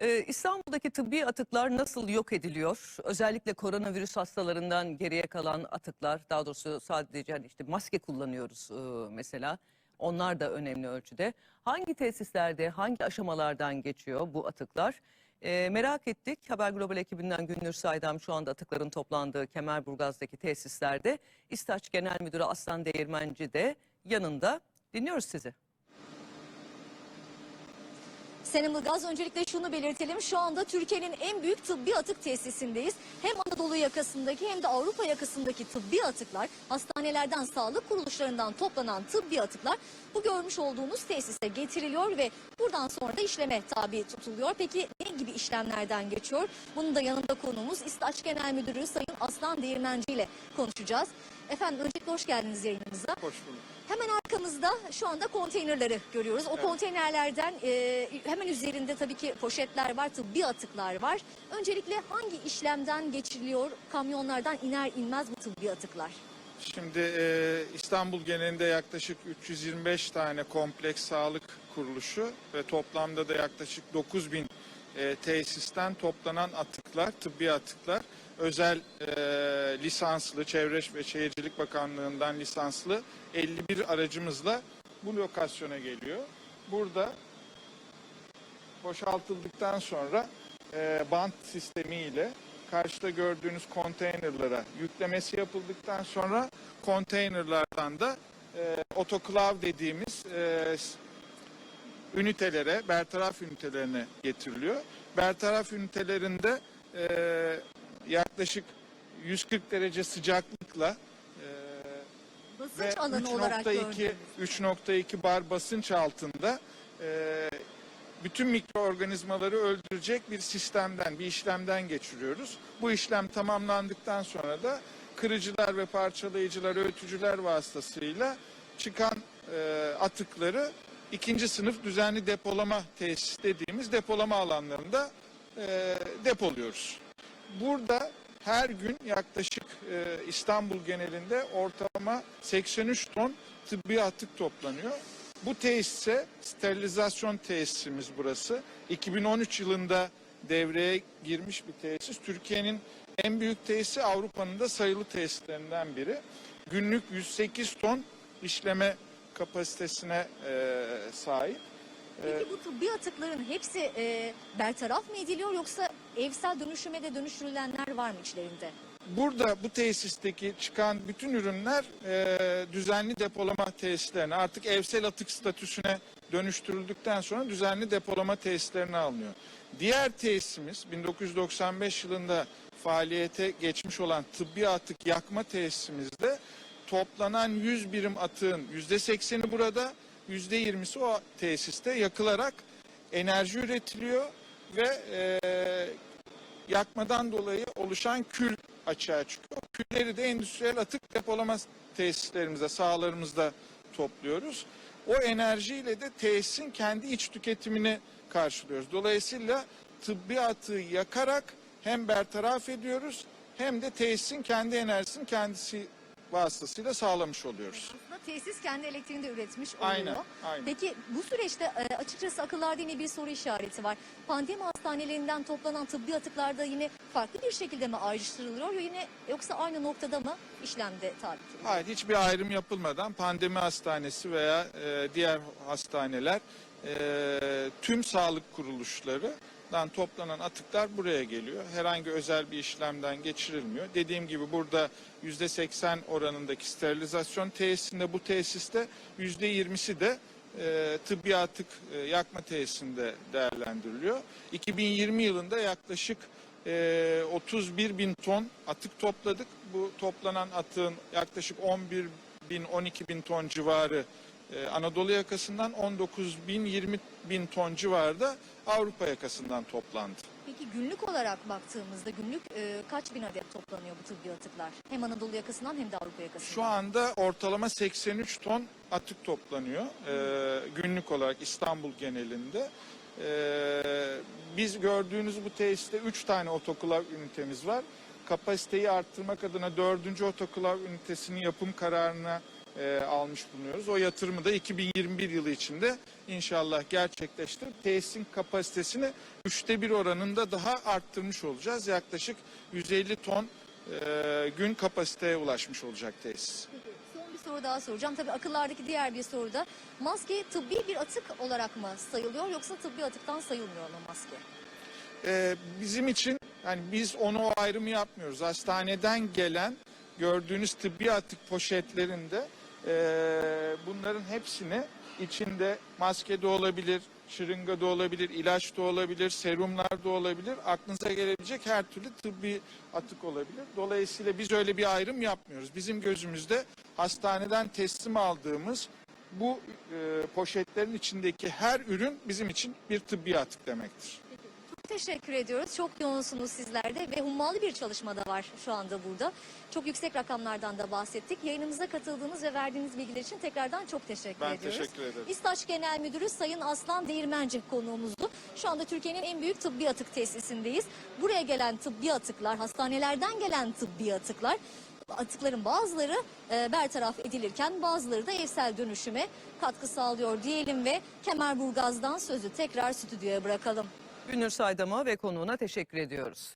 Ee, İstanbul'daki tıbbi atıklar nasıl yok ediliyor? Özellikle koronavirüs hastalarından geriye kalan atıklar, daha doğrusu sadece hani işte maske kullanıyoruz e, mesela. Onlar da önemli ölçüde. Hangi tesislerde, hangi aşamalardan geçiyor bu atıklar? Ee, merak ettik. Haber Global ekibinden Gündür Saydam şu anda atıkların toplandığı Kemerburgaz'daki tesislerde. İstaç Genel Müdürü Aslan Değirmenci de yanında. Dinliyoruz sizi. Senem Ilgaz öncelikle şunu belirtelim. Şu anda Türkiye'nin en büyük tıbbi atık tesisindeyiz. Hem Anadolu yakasındaki hem de Avrupa yakasındaki tıbbi atıklar, hastanelerden, sağlık kuruluşlarından toplanan tıbbi atıklar bu görmüş olduğunuz tesise getiriliyor ve buradan sonra da işleme tabi tutuluyor. Peki ne gibi işlemlerden geçiyor? Bunun da yanında konuğumuz İstaç Genel Müdürü Sayın Aslan Değirmenci ile konuşacağız. Efendim öncelikle hoş geldiniz yayınımıza. Hoş bulduk. Hemen arkamızda şu anda konteynerleri görüyoruz. O konteynerlerden e, hemen üzerinde tabii ki poşetler var, tıbbi atıklar var. Öncelikle hangi işlemden geçiriliyor? Kamyonlardan iner inmez bu tıbbi atıklar. Şimdi e, İstanbul genelinde yaklaşık 325 tane kompleks sağlık kuruluşu ve toplamda da yaklaşık 9000 e, tesisten toplanan atıklar, tıbbi atıklar, özel e, lisanslı, Çevre ve Şehircilik Bakanlığı'ndan lisanslı 51 aracımızla bu lokasyona geliyor. Burada boşaltıldıktan sonra e, bant sistemiyle karşıda gördüğünüz konteynerlara yüklemesi yapıldıktan sonra konteynerlardan da e, otoklav dediğimiz e, ünitelere, bertaraf ünitelerine getiriliyor. Bertaraf ünitelerinde e, yaklaşık 140 derece sıcaklıkla e, Basınç ve alanı olarak 3.2 gördüğümüz. 3.2 bar basınç altında e, bütün mikroorganizmaları öldürecek bir sistemden, bir işlemden geçiriyoruz. Bu işlem tamamlandıktan sonra da kırıcılar ve parçalayıcılar, öğütücüler vasıtasıyla çıkan e, atıkları ikinci sınıf düzenli depolama tesis dediğimiz depolama alanlarında e, depoluyoruz. Burada her gün yaklaşık e, İstanbul genelinde ortalama 83 ton tıbbi atık toplanıyor. Bu tesise sterilizasyon tesisimiz burası. 2013 yılında devreye girmiş bir tesis. Türkiye'nin en büyük tesisi Avrupa'nın da sayılı tesislerinden biri. Günlük 108 ton işleme kapasitesine e, sahip. Peki bu tıbbi atıkların hepsi e, bertaraf mı ediliyor yoksa evsel dönüşüme de dönüştürülenler var mı içlerinde? Burada bu tesisteki çıkan bütün ürünler e, düzenli depolama tesislerine artık evsel atık statüsüne dönüştürüldükten sonra düzenli depolama tesislerine alınıyor. Diğer tesisimiz 1995 yılında faaliyete geçmiş olan tıbbi atık yakma tesisimizde toplanan 100 birim atığın %80'i burada, %20'si o tesiste yakılarak enerji üretiliyor ve e, yakmadan dolayı oluşan kül açığa çıkıyor. Külleri de endüstriyel atık depolama tesislerimizde, sahalarımızda topluyoruz. O enerjiyle de tesisin kendi iç tüketimini karşılıyoruz. Dolayısıyla tıbbi atığı yakarak hem bertaraf ediyoruz hem de tesisin kendi enerjisini kendisi vasıtasıyla sağlamış oluyoruz. Aslında tesis kendi elektriğini de üretmiş oluyor. Aynen, aynen. Peki bu süreçte e, açıkçası akıllarda yine bir soru işareti var. Pandemi hastanelerinden toplanan tıbbi atıklarda yine farklı bir şekilde mi ayrıştırılıyor yine yoksa aynı noktada mı işlemde tabi tutuluyor? Hayır hiçbir ayrım yapılmadan pandemi hastanesi veya e, diğer hastaneler e, tüm sağlık kuruluşlarından toplanan atıklar buraya geliyor. Herhangi özel bir işlemden geçirilmiyor. Dediğim gibi burada %80 oranındaki sterilizasyon tesisinde bu tesiste %20'si de e, tıbbi atık e, yakma tesisinde değerlendiriliyor. 2020 yılında yaklaşık e, 31 bin ton atık topladık. Bu toplanan atığın yaklaşık 11 bin 12 bin ton civarı e, Anadolu yakasından 19 bin 20 bin ton civarı da Avrupa yakasından toplandı. Peki günlük olarak baktığımızda günlük e, kaç bin adet toplanıyor bu tıbbi atıklar? Hem Anadolu yakasından hem de Avrupa yakasından. Şu anda ortalama 83 ton atık toplanıyor e, günlük olarak İstanbul genelinde. E, biz gördüğünüz bu tesiste 3 tane otoklav ünitemiz var. Kapasiteyi arttırmak adına 4. otoklav ünitesinin yapım kararına e, almış bulunuyoruz. O yatırımı da 2021 yılı içinde inşallah gerçekleştirip tesisin kapasitesini üçte bir oranında daha arttırmış olacağız. Yaklaşık 150 ton e, gün kapasiteye ulaşmış olacak tesis. Son bir soru daha soracağım. Tabii akıllardaki diğer bir soru da maske tıbbi bir atık olarak mı sayılıyor yoksa tıbbi atıktan sayılmıyor mu maske? Ee, bizim için yani biz onu o ayrımı yapmıyoruz. Hastaneden gelen gördüğünüz tıbbi atık poşetlerinde e, bunların hepsini içinde maske de olabilir, şırınga da olabilir, ilaç da olabilir, serumlar da olabilir. Aklınıza gelebilecek her türlü tıbbi atık olabilir. Dolayısıyla biz öyle bir ayrım yapmıyoruz. Bizim gözümüzde hastaneden teslim aldığımız bu e, poşetlerin içindeki her ürün bizim için bir tıbbi atık demektir. Teşekkür ediyoruz. Çok yoğunsunuz sizlerde ve hummalı bir çalışma da var şu anda burada. Çok yüksek rakamlardan da bahsettik. Yayınımıza katıldığınız ve verdiğiniz bilgiler için tekrardan çok teşekkür Ben ediyoruz. teşekkür ederim. İstaş Genel Müdürü Sayın Aslan Değirmenci konuğumuzdu. Şu anda Türkiye'nin en büyük tıbbi atık tesisindeyiz. Buraya gelen tıbbi atıklar, hastanelerden gelen tıbbi atıklar atıkların bazıları e, bertaraf edilirken bazıları da evsel dönüşüme katkı sağlıyor diyelim ve Kemerburgaz'dan sözü tekrar stüdyoya bırakalım. Günür Saydam'a ve konuğuna teşekkür ediyoruz.